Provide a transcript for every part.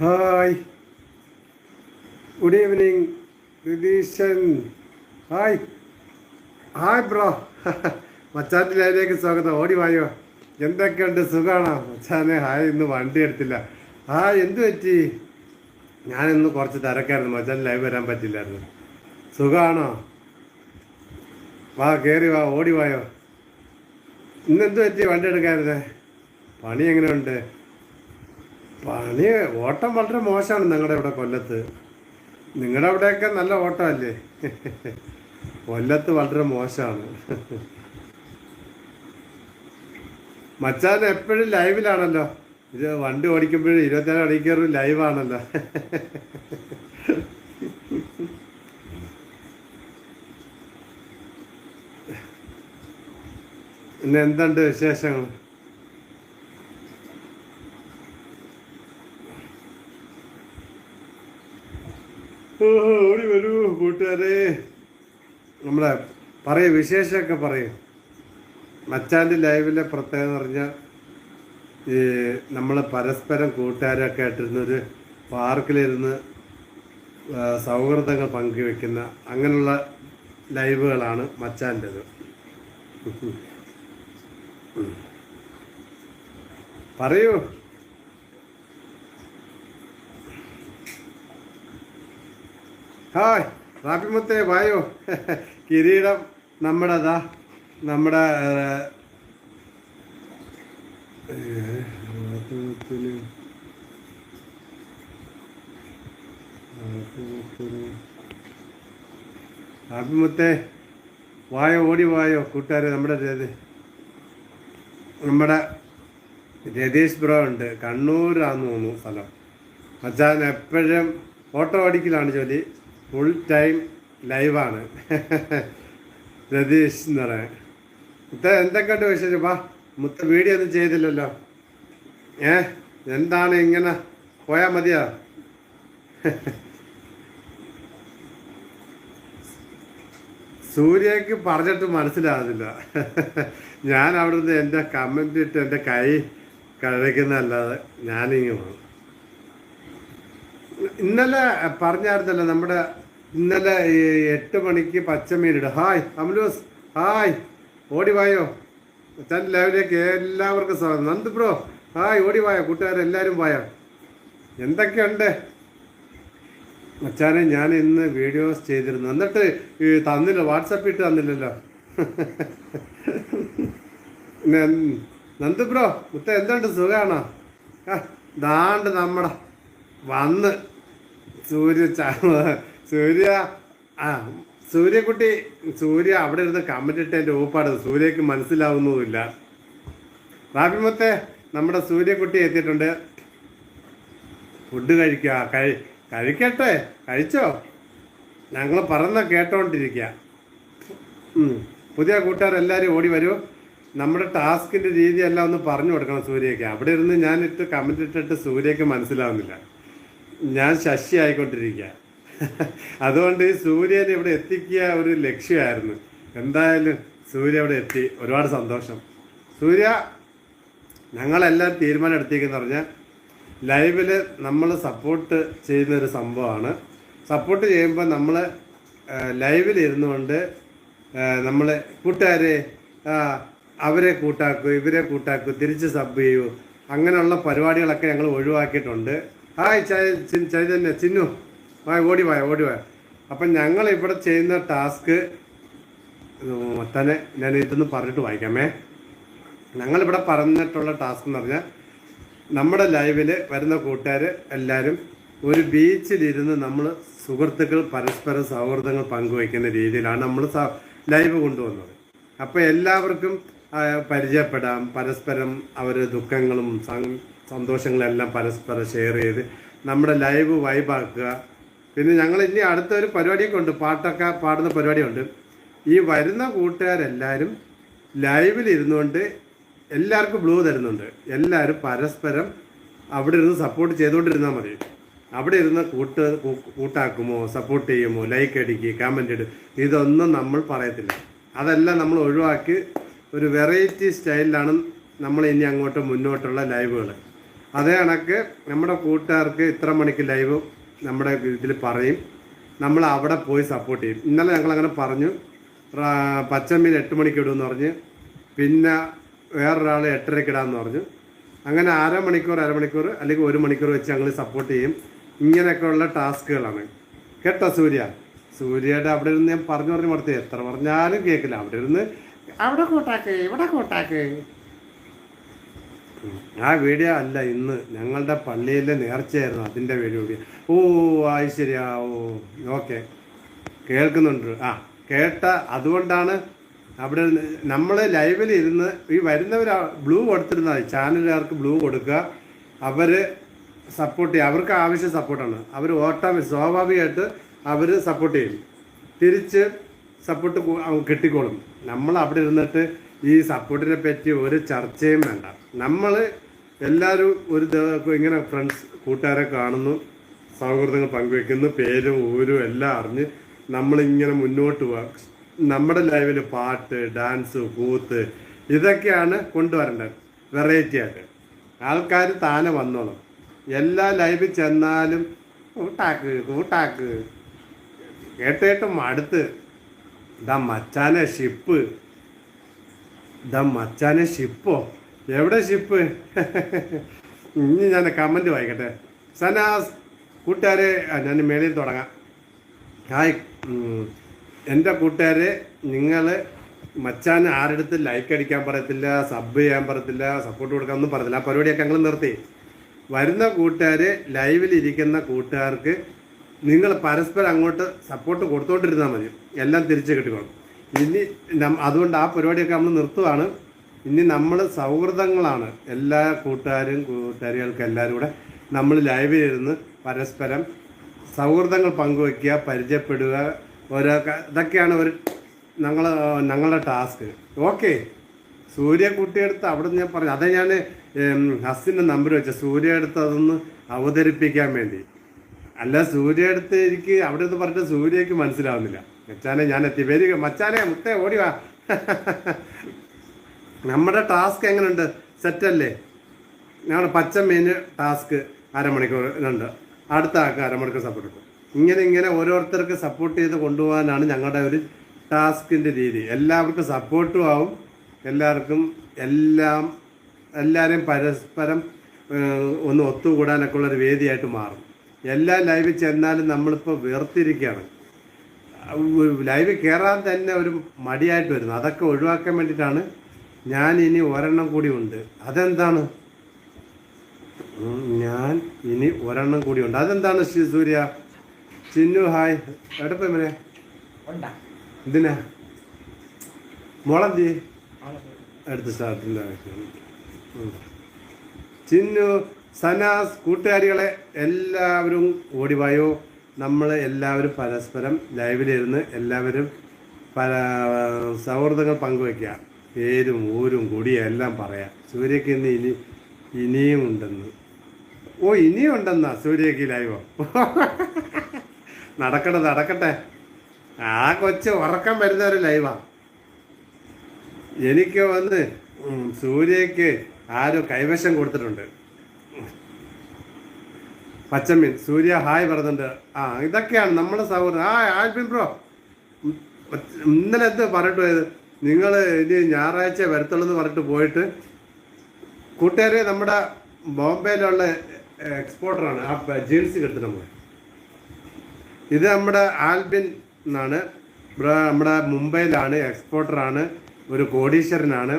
Hi good evening Ratheeshan hi hi bro മച്ചാന്റെ ലൈനിലേക്ക് സ്വാഗതം. ഓടി വായോ. എന്തൊക്കെയുണ്ട്? സുഖമാണോ മച്ചാനെ ഹായ്. ഇന്ന് വണ്ടി എടുത്തില്ല. ഹായ് എന്തു പറ്റി? ഞാനിന്ന് കുറച്ച് തിരക്കായിരുന്നു. മച്ചാൻ ലൈവ് വരാൻ പറ്റില്ലായിരുന്നു. സുഖമാണോ വാ കയറി വാ. ഓടി വായോ. ഇന്ന് എന്ത് പറ്റി വണ്ടി എടുക്കായിരുന്നേ പണി എങ്ങനെയുണ്ട്? പണി ഓട്ടം വളരെ മോശമാണ് നിങ്ങളുടെ ഇവിടെ കൊല്ലത്ത്. നിങ്ങളുടെ അവിടെയൊക്കെ നല്ല ഓട്ടമല്ലേ? കൊല്ലത്ത് വളരെ മോശമാണ്. മച്ചാൻ എപ്പോഴും ലൈവിലാണല്ലോ. ഇത് വണ്ടി ഓടിക്കുമ്പോഴും ഇരുപത്തിനാല് മണിക്കൂറും ലൈവാണല്ലോ. പിന്നെ എന്തുണ്ട് വിശേഷങ്ങൾ? ഓടി വരൂ കൂട്ടുകാരെ. നമ്മളെ പറയൂ വിശേഷമൊക്കെ പറയൂ. മച്ചാന്റെ ലൈവിലെ പ്രത്യേകത എന്ന് പറഞ്ഞാൽ ഈ നമ്മൾ പരസ്പരം കൂട്ടുകാരൊക്കെ ആയിട്ടിരുന്നൊരു പാർക്കിലിരുന്ന് സൗഹൃദങ്ങൾ പങ്കുവെക്കുന്ന അങ്ങനെയുള്ള ലൈവുകളാണ് മച്ചാന്റെത് പറയൂ. ഹായ് റാപ്പിമുത്തേ വായോ. കിരീടം നമ്മുടേതാ നമ്മുടെ റാപ്പിമുത്തേ വായോ ഓടി വായോ കൂട്ടുകാരെ നമ്മുടെ നമ്മുടെ രതീഷ് ബ്രോ ഉണ്ട്. കണ്ണൂരാന്ന് തോന്നുന്നു സ്ഥലം. അച്ഛൻ എപ്പോഴും ഓട്ടോ ഓടിക്കലാണ് ജോലി. ഫുൾ ടൈം ലൈവാണ് രതീഷ് എന്ന് പറയാൻ. മുത്ത എന്തൊക്കെയുണ്ട് വിശേഷം? വാ മുത്ത വീഡിയോ ഒന്നും ചെയ്തില്ലല്ലോ. ഏ എന്താണ് ഇങ്ങനെ പോയാൽ മതിയോ? സൂര്യക്ക് പറഞ്ഞിട്ട് മനസ്സിലാകുന്നില്ല. ഞാൻ അവിടുന്ന് എന്റെ കമന്റ് ഇട്ട് എന്റെ കൈ കഴിക്കുന്നതല്ലാതെ ഞാനിങ്ങനെ പോകും ഇന്നലെ പറഞ്ഞായിരുന്നല്ലോ നമ്മുടെ ഇന്നലെ എട്ട് മണിക്ക് പച്ചമീനിട. ഹായ് അമലൂസ് ഹായ് ഓടി വായോ. ചാൻ ലൈവിലേക്ക് എല്ലാവർക്കും സ്വാഗതം. നന്ദ് ബ്രോ ഹായ് ഓടി വായോ. കൂട്ടുകാരെല്ലാവരും വായോ? എന്തൊക്കെയുണ്ട്? മച്ചാനെ ഞാൻ ഇന്ന് വീഡിയോസ് ചെയ്തിരുന്നു. എന്നിട്ട് തന്നില്ല വാട്സപ്പ് ഇട്ട് തന്നില്ലല്ലോ. നന്ദ് ബ്രോ മുത്ത എന്തുണ്ട്? സുഖമാണോ ദാണ്ട് നമ്മുടെ വന്ന് സൂര്യ സൂര്യ ആ സൂര്യക്കുട്ടി സൂര്യ അവിടെ ഇരുന്ന് കമന്റ് ഇട്ട് എന്റെ ഊപ്പാട് സൂര്യക്ക് മനസ്സിലാവുന്നതുമില്ല റാബിമത്തെ നമ്മുടെ സൂര്യക്കുട്ടി എത്തിയിട്ടുണ്ട്. ഫുഡ് കഴിക്കുക കഴി കഴിക്കട്ടെ കഴിച്ചോ? ഞങ്ങൾ പറഞ്ഞ കേട്ടോണ്ടിരിക്കുക. പുതിയ കൂട്ടുകാരെല്ലാവരും ഓടി വരൂ. നമ്മുടെ ടാസ്കിന്റെ രീതി എല്ലാം ഒന്ന് പറഞ്ഞു കൊടുക്കണം സൂര്യയ്ക്ക് അവിടെ ഇരുന്ന് ഞാനിട്ട് കമന്റ് ഇട്ടിട്ട് സൂര്യക്ക് മനസ്സിലാവുന്നില്ല. ഞാൻ ശശി ആയിക്കൊണ്ടിരിക്കുക അതുകൊണ്ട് സൂര്യൻ ഇവിടെ എത്തിക്കുക ഒരു ലക്ഷ്യമായിരുന്നു. എന്തായാലും സൂര്യ ഇവിടെ എത്തി. ഒരുപാട് സന്തോഷം. സൂര്യ ഞങ്ങളെല്ലാം തീരുമാനം എടുത്തേക്കെന്ന് പറഞ്ഞാൽ ലൈവിൽ നമ്മൾ സപ്പോർട്ട് ചെയ്യുന്ന ഒരു സംഭവമാണ് സപ്പോർട്ട് ചെയ്യുമ്പോൾ നമ്മൾ ലൈവിൽ ഇരുന്നു കൊണ്ട് നമ്മൾ കൂട്ടുകാരെ അവരെ കൂട്ടാക്കൂ ഇവരെ കൂട്ടാക്കൂ തിരിച്ച് സബ് ചെയ്യൂ അങ്ങനെയുള്ള പരിപാടികളൊക്കെ ഞങ്ങൾ ഒഴിവാക്കിയിട്ടുണ്ട്. ഹായ് ചൈതന്യ ചിന്നു. വായ ഓടി വായ ഓടി വായ. അപ്പം ഞങ്ങൾ ഇവിടെ ചെയ്യുന്ന ടാസ്ക് തന്നെ ഞാൻ ഇതൊന്ന് പറഞ്ഞിട്ട് വായിക്കാമേ. ഞങ്ങളിവിടെ പറഞ്ഞിട്ടുള്ള ടാസ്ക് എന്ന് പറഞ്ഞാൽ നമ്മുടെ ലൈവിൽ വരുന്ന കൂട്ടുകാർ എല്ലാവരും ഒരു ബീച്ചിലിരുന്ന് നമ്മൾ സുഹൃത്തുക്കൾ പരസ്പരം സൗഹൃദങ്ങൾ പങ്കുവയ്ക്കുന്ന രീതിയിലാണ് നമ്മൾ ലൈവ് കൊണ്ടുവന്നത്. അപ്പോൾ എല്ലാവർക്കും പരിചയപ്പെടാം. പരസ്പരം അവരുടെ ദുഃഖങ്ങളും സന്തോഷങ്ങളെല്ലാം പരസ്പരം ഷെയർ ചെയ്ത് നമ്മുടെ ലൈവ് വൈബാക്കുക പിന്നെ ഞങ്ങൾ ഇനി അടുത്തൊരു പരിപാടിയൊക്കെ ഉണ്ട്. പാട്ടൊക്കെ പാടുന്ന പരിപാടിയുണ്ട്. ഈ വരുന്ന കൂട്ടുകാരെല്ലാവരും ലൈവിൽ ഇരുന്നുകൊണ്ട് എല്ലാവർക്കും ബ്ലൂ തരുന്നുണ്ട്. എല്ലാവരും പരസ്പരം അവിടെ ഇരുന്ന് സപ്പോർട്ട് ചെയ്തുകൊണ്ടിരുന്നാൽ മതി. അവിടെ ഇരുന്ന് കൂട്ട് കൂട്ടാക്കുമോ സപ്പോർട്ട് ചെയ്യുമോ ലൈക്ക് അടിക്കുക കമന്റ് ഇടും ഇതൊന്നും നമ്മൾ പറയത്തില്ല. അതെല്ലാം നമ്മൾ ഒഴിവാക്കി ഒരു വെറൈറ്റി സ്റ്റൈലിലാണ് നമ്മൾ ഇനി അങ്ങോട്ട് മുന്നോട്ടുള്ള ലൈവുകൾ അതേ കണക്ക് നമ്മുടെ കൂട്ടുകാർക്ക് ഇത്ര മണിക്ക് ലൈവ് നമ്മുടെ ഇതിൽ പറയും. നമ്മൾ അവിടെ പോയി സപ്പോർട്ട് ചെയ്യും. ഇന്നലെ ഞങ്ങൾ അങ്ങനെ പറഞ്ഞു. പച്ചമീൻ എട്ട് മണിക്ക് ഇടുമെന്ന് പറഞ്ഞ്. പിന്നെ വേറൊരാൾ എട്ടരയ്ക്ക് ഇടാമെന്ന് പറഞ്ഞു. അങ്ങനെ അര മണിക്കൂർ അരമണിക്കൂർ അല്ലെങ്കിൽ ഒരു മണിക്കൂർ വെച്ച് ഞങ്ങൾ സപ്പോർട്ട് ചെയ്യും. ഇങ്ങനെയൊക്കെയുള്ള ടാസ്കുകളാണ്. കേട്ടോ സൂര്യ? സൂര്യയുടെ അവിടെ ഇരുന്ന് ഞാൻ പറഞ്ഞു പറഞ്ഞു മടുത്ത്. എത്ര പറഞ്ഞാലും കേൾക്കില്ല. അവിടെ ഇരുന്ന് അവിടെ കൂട്ടാക്ക് ഇവിടെ കൂട്ടാക്ക്. ആ വീഡിയോ അല്ല ഇന്ന് ഞങ്ങളുടെ പള്ളിയിലെ നേർച്ചയായിരുന്നു അതിന്റെ വീഡിയോ. ഓ അത് ശരിയാ ഓ ഓക്കെ. കേൾക്കുന്നുണ്ട്. ആ കേട്ട അതുകൊണ്ടാണ് അവിടെ നമ്മൾ ലൈവിൽ ഇരുന്ന് ഈ വരുന്നവർ ബ്ലൂ കൊടുത്തിരുന്നാൽ ചാനലുകാർക്ക് ബ്ലൂ കൊടുക്കുക. അവർ സപ്പോർട്ട് ചെയ്യുക അവർക്ക് ആവശ്യം സപ്പോർട്ടാണ്. അവർ ഓട്ടോമാറ്റിക് സ്വാഭാവികമായിട്ട് അവർ സപ്പോർട്ട് ചെയ്യും. തിരിച്ച് സപ്പോർട്ട് കിട്ടിക്കോളും. നമ്മൾ അവിടെ ഇരുന്നിട്ട് ഈ സപ്പോർട്ടിനെ പറ്റി ഒരു ചർച്ചയും വേണ്ട. നമ്മൾ എല്ലാവരും ഒരു ദിവസം ഇങ്ങനെ ഫ്രണ്ട്സ് കൂട്ടുകാരെ കാണുന്നു സൗഹൃദങ്ങൾ പങ്കുവെക്കുന്നു പേരും ഊരും എല്ലാം അറിഞ്ഞ് നമ്മളിങ്ങനെ മുന്നോട്ട് പോകാം നമ്മുടെ ലൈവിൽ പാട്ട് ഡാൻസ് കൂത്ത് ഇതൊക്കെയാണ് കൊണ്ടുവരേണ്ടത് വെറൈറ്റി ആയിട്ട്. ആൾക്കാർ താനെ വന്നോളും. എല്ലാ ലൈവിൽ ചെന്നാലും കൂട്ടാക്ക് കൂട്ടാക്ക്. കേട്ടേട്ട് മടുത്ത്. ഇതാ മച്ചാനെ ഷിപ്പ് ഇതാ മച്ചാനെ ഷിപ്പോ എവിടെ ഷിപ്പ് ഇനി ഞാൻ കമന്റ് വായിക്കട്ടെ. സനാസ് കൂട്ടുകാരെ ഞാൻ മേളിൽ തുടങ്ങാം. ഹായ് എന്റെ കൂട്ടുകാരെ നിങ്ങൾ മച്ചാൻ ആരെടുത്ത് ലൈക്ക് അടിക്കാൻ പറയത്തില്ല സബ് ചെയ്യാൻ പറയത്തില്ല സപ്പോർട്ട് കൊടുക്കാൻ ഒന്നും പറയത്തില്ല. ആ പരിപാടിയൊക്കെ ഞങ്ങൾ നിർത്തി. വരുന്ന കൂട്ടുകാർ ലൈവിൽ ഇരിക്കുന്ന കൂട്ടുകാർക്ക് നിങ്ങൾ പരസ്പരം അങ്ങോട്ട് സപ്പോർട്ട് കൊടുത്തോണ്ടിരുന്നാൽ മതി. എല്ലാം തിരിച്ച് കിട്ടിക്കോളും. ഇനി അതുകൊണ്ട് ആ പരിപാടിയൊക്കെ നമ്മൾ നിർത്തുവാണ്. ഇനി നമ്മൾ സൗഹൃദങ്ങളാണ് എല്ലാ കൂട്ടുകാരും കൂട്ടുകാരികൾക്കും എല്ലാവരും കൂടെ നമ്മൾ ലൈവിൽ ഇരുന്ന് പരസ്പരം സൗഹൃദങ്ങൾ പങ്കുവയ്ക്കുക പരിചയപ്പെടുക ഓരോ ഇതൊക്കെയാണ് ഒരു ഞങ്ങൾ ഞങ്ങളുടെ ടാസ്ക് ഓക്കെ സൂര്യക്കുട്ടി എടുത്ത് അവിടെ ഞാൻ പറഞ്ഞു അതേ ഞാൻ ഹസ്സിന്റെ നമ്പർ വെച്ച. സൂര്യ എടുത്ത് അതൊന്ന് അവതരിപ്പിക്കാൻ വേണ്ടി. അല്ല സൂര്യ എടുത്ത് എനിക്ക് അവിടെ നിന്ന് പറഞ്ഞിട്ട് സൂര്യക്ക് മനസ്സിലാവുന്നില്ല. മച്ചാനെ ഞാൻ എത്തി വരിക മച്ചാനെ മുത്തേ ഓടി വാ. നമ്മുടെ ടാസ്ക് എങ്ങനെയുണ്ട് സെറ്റല്ലേ? ഞങ്ങളുടെ പച്ച മെയിൻ ടാസ്ക് അരമണിക്കൂർ ഉണ്ട് അടുത്ത ആൾക്ക് അരമണിക്കൂർ സപ്പോർട്ട് കൊടുക്കും. ഇങ്ങനെ ഇങ്ങനെ ഓരോരുത്തർക്ക് സപ്പോർട്ട് ചെയ്ത് കൊണ്ടുപോകാനാണ് ഞങ്ങളുടെ ഒരു ടാസ്കിന്റെ രീതി. എല്ലാവർക്കും സപ്പോർട്ടും ആവും. എല്ലാവർക്കും എല്ലാം എല്ലാവരെയും പരസ്പരം ഒന്ന് ഒത്തുകൂടാനൊക്കെ ഉള്ളൊരു വേദിയായിട്ട് മാറും. എല്ലാ ലൈവിൽ ചെന്നാലും നമ്മളിപ്പോൾ വേർതിരിക്കുകയാണ്. ലൈവ് കയറാൻ തന്നെ ഒരു മടിയായിട്ട് വരുന്നു. അതൊക്കെ ഒഴിവാക്കാൻ വേണ്ടിയിട്ടാണ് ഞാൻ ഇനി ഒരെണ്ണം കൂടി ഉണ്ട്. അതെന്താണ്? ഞാൻ ഇനി ഒരെണ്ണം കൂടി ഉണ്ട്. അതെന്താണ് ശ്രീ സൂര്യ? ചിന്നു ഹായ്. എടപ്പം ഇതിനാ. മുളന്തി? അടുത്ത സ്റ്റാർട്ടിന്റെ ചിന്നു സനാസ് കൂട്ടുകാരികളെ എല്ലാവരും ഓടിവായോ നമ്മൾ എല്ലാവരും പരസ്പരം ലൈവിലിരുന്ന് എല്ലാവരും പല സൗഹൃദങ്ങൾ പങ്കുവയ്ക്കുക. പേരും ഊരും കുടിയും എല്ലാം പറയാം. സൂര്യക്ക് ഇന്ന് ഇനി ഇനിയും ഉണ്ടെന്ന്. ഓ ഇനിയും ഉണ്ടെന്നാ സൂര്യക്ക് ലൈവോ? നടക്കട്ടെ നടക്കട്ടെ. ആ കൊച്ച് ഉറക്കം വരുന്ന ഒരു ലൈവാ. എനിക്ക് വന്ന് സൂര്യക്ക് ആരോ കൈവശം കൊടുത്തിട്ടുണ്ട്. പച്ചമീൻ. സൂര്യ ഹായ് പറഞ്ഞിട്ടുണ്ട്. ആ ഇതൊക്കെയാണ് നമ്മുടെ സൗഹൃദം. ആ ആൽബിൻ ബ്രോ ഇന്നലെ എന്ത് പറഞ്ഞിട്ട് പോയത്? നിങ്ങൾ ഇനി ഞായറാഴ്ച വരത്തുള്ളൂ എന്ന് പറഞ്ഞിട്ട് പോയിട്ട് കൂട്ടുകാരെ നമ്മുടെ ബോംബെയിലുള്ള എക്സ്പോർട്ടറാണ്. ആ ജീൻസ് എടുത്തിട്ട് പോയി. ഇത് നമ്മുടെ ആൽബിൻ എന്നാണ്. ഇവിടെ നമ്മുടെ മുംബൈയിലാണ് എക്സ്പോർട്ടറാണ് ഒരു കോടീശ്വരനാണ്.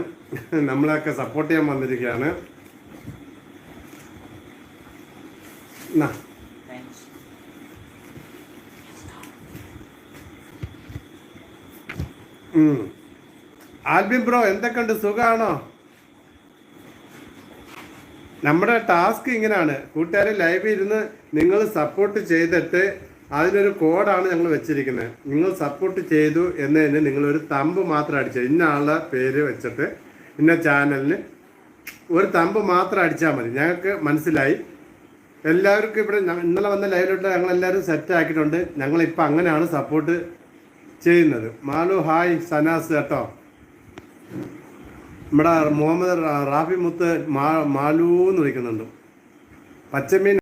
നമ്മളെയൊക്കെ സപ്പോർട്ട് ചെയ്യാൻ വന്നിരിക്കുകയാണ്. ഉം. ആൽബിൻ ബ്രോ എന്തൊക്കെയുണ്ട്? സുഖമാണോ നമ്മുടെ ടാസ്ക് ഇങ്ങനെയാണ് കൂട്ടുകാരെ ലൈവ് ഇരുന്ന് നിങ്ങൾ സപ്പോർട്ട് ചെയ്തിട്ട് അതിനൊരു കോഡാണ് ഞങ്ങൾ വെച്ചിരിക്കുന്നത് നിങ്ങൾ സപ്പോർട്ട് ചെയ്തു എന്നതിന് നിങ്ങളൊരു തമ്പ് മാത്രം അടിച്ചു ഇന്ന ആളുടെ പേര് വെച്ചിട്ട് ഇന്ന ചാനലിന് ഒരു തമ്പ് മാത്രം അടിച്ചാൽ മതി. ഞങ്ങൾക്ക് മനസ്സിലായി. എല്ലാവർക്കും ഇവിടെ ഇന്നലെ വന്ന ലൈവിലോട്ട് ഞങ്ങൾ എല്ലാവരും സെറ്റ് ആക്കിയിട്ടുണ്ട്. ഞങ്ങളിപ്പോൾ അങ്ങനെയാണ് സപ്പോർട്ട് ചെയ്യുന്നത്. മാലു ഹായ് സനാസ് കേട്ടോ നമ്മുടെ മുഹമ്മദ് റാഫി മുത്ത് മാ മാലു എന്ന് വിളിക്കുന്നുണ്ട്. പച്ചമീൻ